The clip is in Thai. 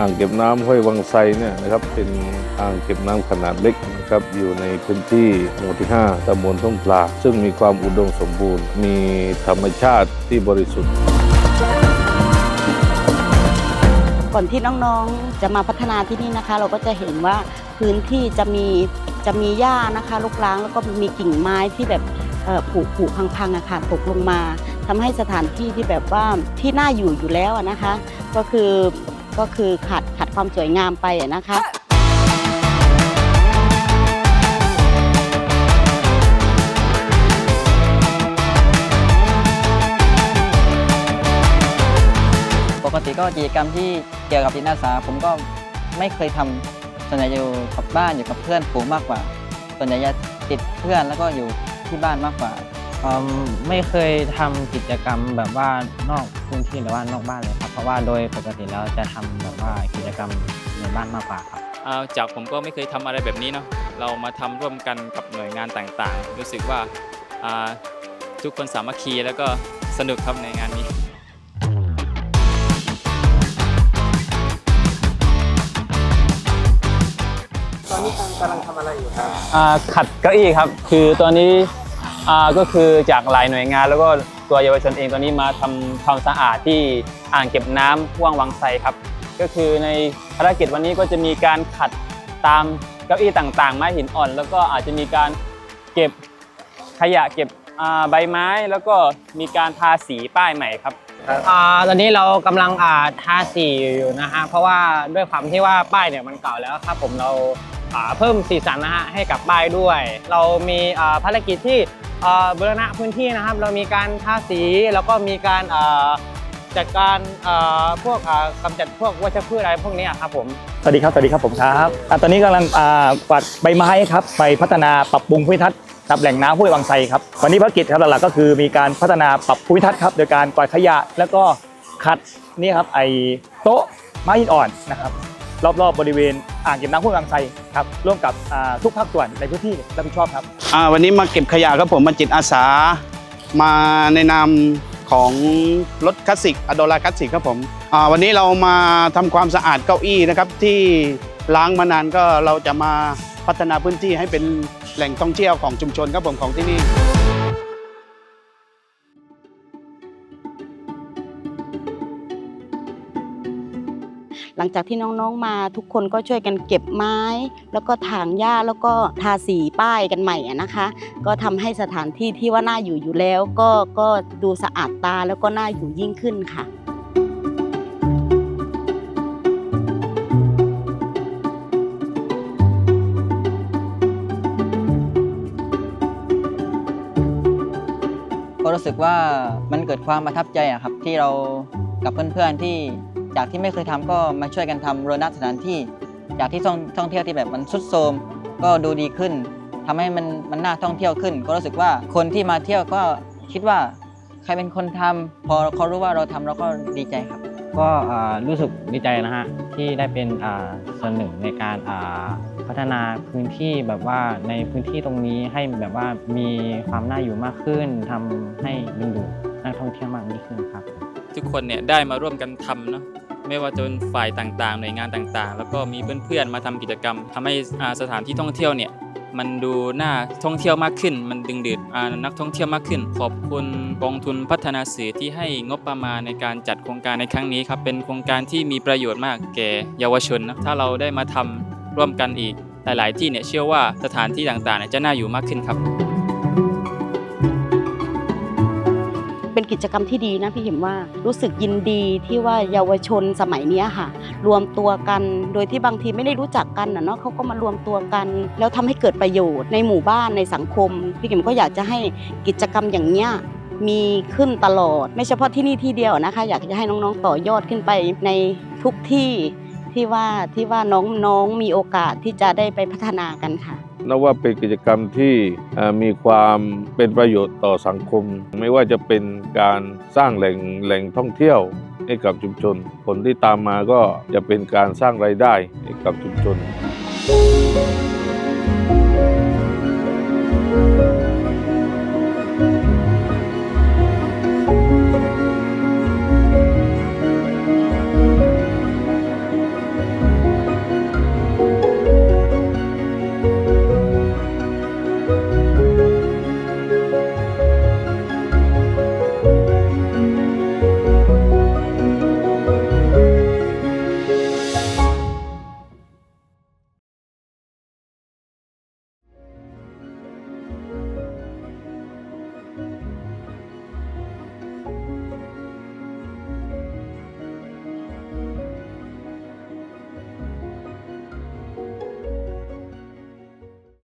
อ่างเก็บน้ำห้วยวังไซเนี่ยนะครับเป็นอ่างเก็บน้ำขนาดเล็กนะครับอยู่ในพื้นที่หมู่ที่ 5ตำบลทุ่งปลา ซึ่งมีความอุดมสมบูรณ์ มีธรรมชาติที่บริสุทธิ์ก่อนที่น้องๆจะมาพัฒนาที่นี่นะคะ เราก็จะเห็นว่าพื้นที่จะมีจะมีหญ้านะคะลูกล้างแล้วก็มีกิ่งไม้ที่แบบผุผุพังๆอะค่ะตกลงมาทำให้สถานที่ที่แบบว่าที่น่าอยู่อยู่แล้วนะคะ ก็คือ ก็คือขาดขาดความสวยงามไปอะนะคะ ปกติก็กิจกรรมที่เกี่ยวกับจิตอาสาผมก็ไม่เคยทำส่วนใหญ่จะอยู่กับบ้านอยู่กับเพื่อนฝูงมากกว่า ส่วนใหญ่จะติดเพื่อนแล้วก็อยู่ที่บ้านมากกว่าอืมไม่เคยทำกิจกรรมแบบว่านอกพื้นที่หรือว่านอกบ้านเลยครับเพ ราะว่าโดยปกติแล้วจะทำแบบว่ากิจกรรมในบ้านมากกว่าครับอ่าจากผมก็ไม่เคยทำอะไรแบบนี้เนาะเรามาทำร่วมกันกับหน่วยงานต่างๆ รู้สึกว่าอ่าทุกคนสามัคคีแล้วก็สนุกครับในงานนี้อ่าขัดเก้าอี้ครับ คือตัวนี้อ่าก็คือจากหลายหน่วยงานแล้วก็ ตัวเยาวชนเองตัวนี้มาทำความสะอาดที่อ่างเก็บน้ำห่วงวังไซครับ ก็คือในภารกิจวันนี้ก็จะมีการขัดตามเก้าอี้ต่างๆ ไม้หินอ่อน แล้วก็อาจจะมีการเก็บขยะเก็บอ่าใบไม้แล้วก็มีการทาสีป้ายใหม่ครับอ่าตอนนี้เรากำลังอ่าทาสีอยู่นะฮะเพราะว่าด้วยความที่ว่าป้ายเนี่ยมันเก่าแล้วครับผมเราอ่าเพิ่มสีสันนะฮะให้กับป้ายด้วย เรามีอ่าภารกิจที่อ่า บูรณะพื้นที่นะครับ เรามีการทาสีแล้วก็มีการจัดการพวกกำจัดพวกวัชพืชอะไรพวกนี้ครับผมสวัสดีครับสวัสดีครับผมครับตอนนี้กำลังกวาดใบไม้ครับไปพัฒนาปรับปรุงภูมิทัศน์ครับแหล่งน้ำห้วยวังไซครับวันนี้ภารกิจครับหลักๆก็คือมีการพัฒนาปรับภูมิทัศน์ครับโดยการกวาดขยะแล้วก็ขัดนี่ครับไอโต๊ะไม้หินอ่อนนะครับรอบๆบริเวณ อ่างเก็บน้ำห้วยวังไซครับร่วมกับทุกภาคส่วนในพื้นที่รับผิดชอบครับวันนี้มาเก็บขยะครับผมมาจิตอาสา มาในนามของรถคลาสสิกอโดลาคลาสสิกครับผมวันนี้เรามาทำความสะอาดเก้าอี้นะครับที่ล้างมานานก็เราจะมาพัฒนาพื้นที่ให้เป็นแหล่งท่องเที่ยวของชุมชนครับผมของที่นี่ หลังจากที่น้องๆมาทุกคนก็ช่วยกันเก็บไม้ แล้วก็ถางหญ้าแล้วก็ทาสีป้ายกันใหม่อะนะคะ ก็ทำให้สถานที่ที่ว่าน่าอยู่อยู่แล้ว ก็ก็ดูสะอาดตาแล้วก็น่าอยู่ยิ่งขึ้นค่ะก็รู้สึกว่ามันเกิดความประทับใจอะครับที่เรากับเพื่อนๆที่ จากที่ไม่เคยทำก็มาช่วยกันทำโรนัสถานที่ จากที่ท่องท่องเที่ยวที่แบบมันสุดโทรมก็ดูดีขึ้นทำให้มันมันน่าท่องเที่ยวขึ้น ก็รู้สึกว่าคนที่มาเที่ยวก็คิดว่าใครเป็นคนทำพอเขารู้ว่าเราทำเราก็ดีใจครับ ก็อ่ารู้สึกดีใจนะฮะที่ได้เป็นอ่าส่วนหนึ่งในการอ่าพัฒนาพื้นที่แบบว่าในพื้นที่ตรงนี้ให้แบบว่ามีความน่าอยู่มากขึ้นทำให้ดึงดูดนักท่องเที่ยวมากยิ่งขึ้นครับ ทุกคนเนี่ยได้มาร่วมกันทำเนาะ ไม่ว่าจะเป็นฝ่ายต่างๆ หน่วยงานต่างๆ แล้วก็มีเพื่อนๆมาทำกิจกรรมทำให้สถานที่ท่องเที่ยวเนี่ยมันดูน่าท่องเที่ยวมากขึ้น มันดึงดูดนักท่องเที่ยวมากขึ้น ขอบคุณกองทุนพัฒนาสื่อที่ให้งบประมาณในการจัดโครงการในครั้งนี้ครับเป็นโครงการที่มีประโยชน์มากแก่เยาวชนนะถ้าเราได้มาทำร่วมกันอีกหลาย ๆ ที่เนี่ยเชื่อว่าสถานที่ต่างๆ จะน่าอยู่มากขึ้นครับ กิจกรรมที่ดีนะพี่เห็นว่ารู้สึกยินดีที่ว่าเยาวชนสมัยนี้ค่ะ รวมตัวกันโดยที่บางทีไม่ได้รู้จักกันนะเนาะเขาก็มารวมตัวกัน แล้วทำให้เกิดประโยชน์ในหมู่บ้านในสังคม พี่เข็มก็อยากจะให้กิจกรรมอย่างเนี้ยมีขึ้นตลอด ไม่เฉพาะที่นี่ที่เดียวนะคะ อยากจะให้น้องๆต่อยอดขึ้นไปในทุกที่ที่ว่าที่ว่าน้องๆมีโอกาสที่จะได้ไปพัฒนากันค่ะ นับว่าเป็นกิจกรรมที่มีความเป็นประโยชน์ต่อสังคม ไม่ว่าจะเป็นการสร้างแหล่งแหล่งท่องเที่ยวให้กับชุมชน ผลที่ตามมาก็จะเป็นการสร้างรายได้ให้กับชุมชน